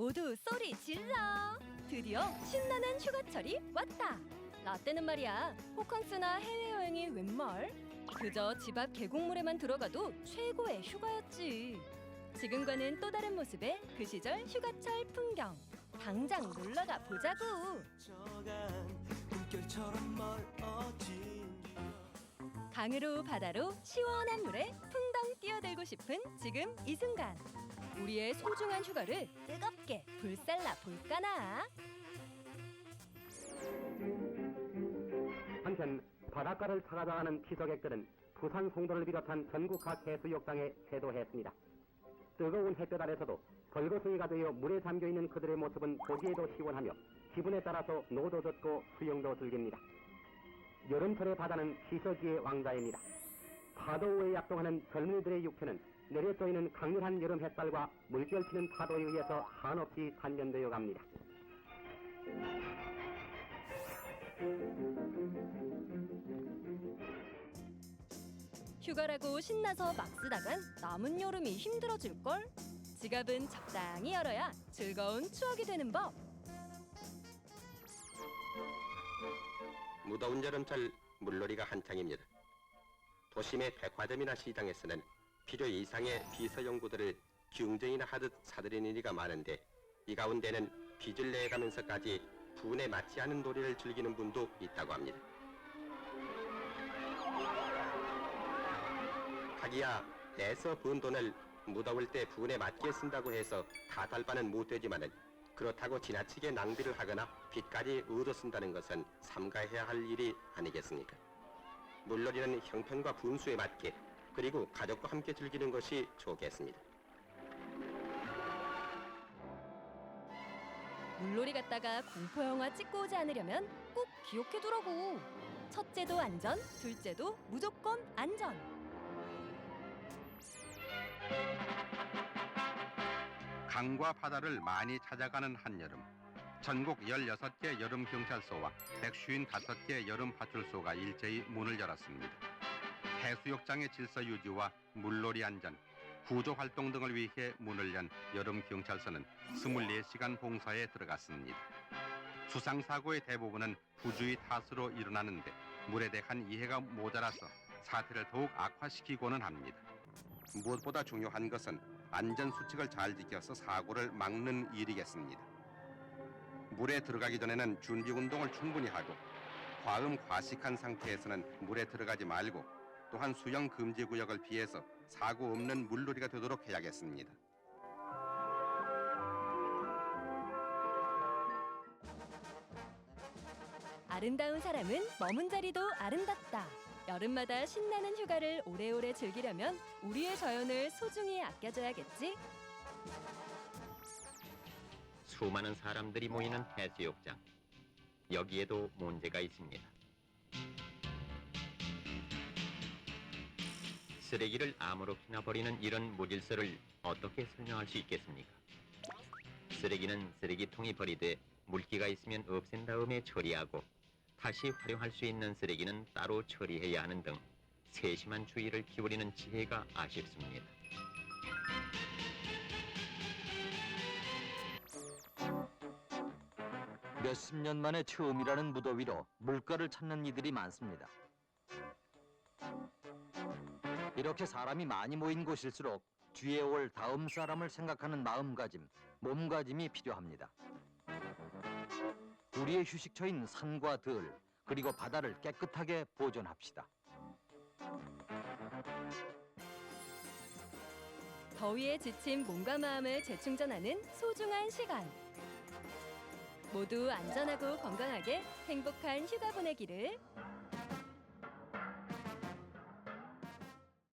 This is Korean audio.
모두 소리 질러! 드디어 신나는 휴가철이 왔다! 라떼는 말이야 호캉스나 해외여행이 웬 말? 그저 집 앞 계곡물에만 들어가도 최고의 휴가였지 지금과는 또 다른 모습의 그 시절 휴가철 풍경 당장 놀러가 보자고 강으로 바다로 시원한 물에 풍덩 뛰어들고 싶은 지금 이 순간 우리의 소중한 휴가를 뜨겁게 불살라 볼까나 한편 바닷가를 찾아가는 피서객들은 부산 송도를 비롯한 전국 각 해수욕장에 해도했습니다. 뜨거운 햇볕 아래서도 벌거숭이가 되어 물에 잠겨있는 그들의 모습은 보기에도 시원하며 기분에 따라서 노도 젓고 수영도 즐깁니다. 여름철의 바다는 피서지의 왕자입니다. 파도 위에 약동하는 젊은이들의 육체는 내려 쏘이는 강렬한 여름 햇살과 물결 튀는 파도에 의해서 한없이 단련되어 갑니다. 휴가라고 신나서 막 쓰다간 남은 여름이 힘들어질걸? 지갑은 적당히 열어야 즐거운 추억이 되는 법 무더운 여름철 물놀이가 한창입니다. 도심의 백화점이나 시장에서는 필요 이상의 비서용구들을 경쟁이나 하듯 사들이는 이가 많은데 이 가운데는 빚을 내가면서까지 분에 맞지 않은 놀이를 즐기는 분도 있다고 합니다. 하기야 애써 번 돈을 무더울 때 분에 맞게 쓴다고 해서 다 달바는 못 되지만은 그렇다고 지나치게 낭비를 하거나 빚까지 얻어 쓴다는 것은 삼가해야 할 일이 아니겠습니까? 물놀이는 형편과 분수에 맞게 그리고 가족과 함께 즐기는 것이 좋겠습니다. 물놀이 갔다가 공포 영화 찍고 오지 않으려면 꼭 기억해두라고 첫째도 안전 둘째도 무조건 안전 강과 바다를 많이 찾아가는 한여름. 전국 16개 여름 경찰서와 155개 여름 파출소가 일제히 문을 열었습니다. 해수욕장의 질서 유지와 물놀이 안전, 구조 활동 등을 위해 문을 연 여름 경찰서는 24시간 봉사에 들어갔습니다. 수상 사고의 대부분은 부주의 탓으로 일어나는데 물에 대한 이해가 모자라서 사태를 더욱 악화시키고는 합니다. 무엇보다 중요한 것은 안전 수칙을 잘 지켜서 사고를 막는 일이겠습니다. 물에 들어가기 전에는 준비 운동을 충분히 하고 과음 과식한 상태에서는 물에 들어가지 말고 또한 수영 금지 구역을 피해서 사고 없는 물놀이가 되도록 해야겠습니다. 아름다운 사람은 머문 자리도 아름답다. 여름마다 신나는 휴가를 오래오래 즐기려면 우리의 자연을 소중히 아껴줘야겠지. 수많은 사람들이 모이는 해수욕장. 여기에도 문제가 있습니다. 쓰레기를 아무렇게나 버리는 이런 무질서를 어떻게 설명할 수 있겠습니까? 쓰레기는 쓰레기통이 버리되 물기가 있으면 없앤 다음에 처리하고 다시 활용할 수 있는 쓰레기는 따로 처리해야 하는 등 세심한 주의를 기울이는 지혜가 아쉽습니다. 몇십 년 만에 처음이라는 무더위로 물가를 찾는 이들이 많습니다. 이렇게 사람이 많이 모인 곳일수록 뒤에 올 다음 사람을 생각하는 마음가짐, 몸가짐이 필요합니다. 우리의 휴식처인 산과 들, 그리고 바다를 깨끗하게 보존합시다. 더위에 지친 몸과 마음을 재충전하는 소중한 시간. 모두 안전하고 건강하게 행복한 휴가 보내기를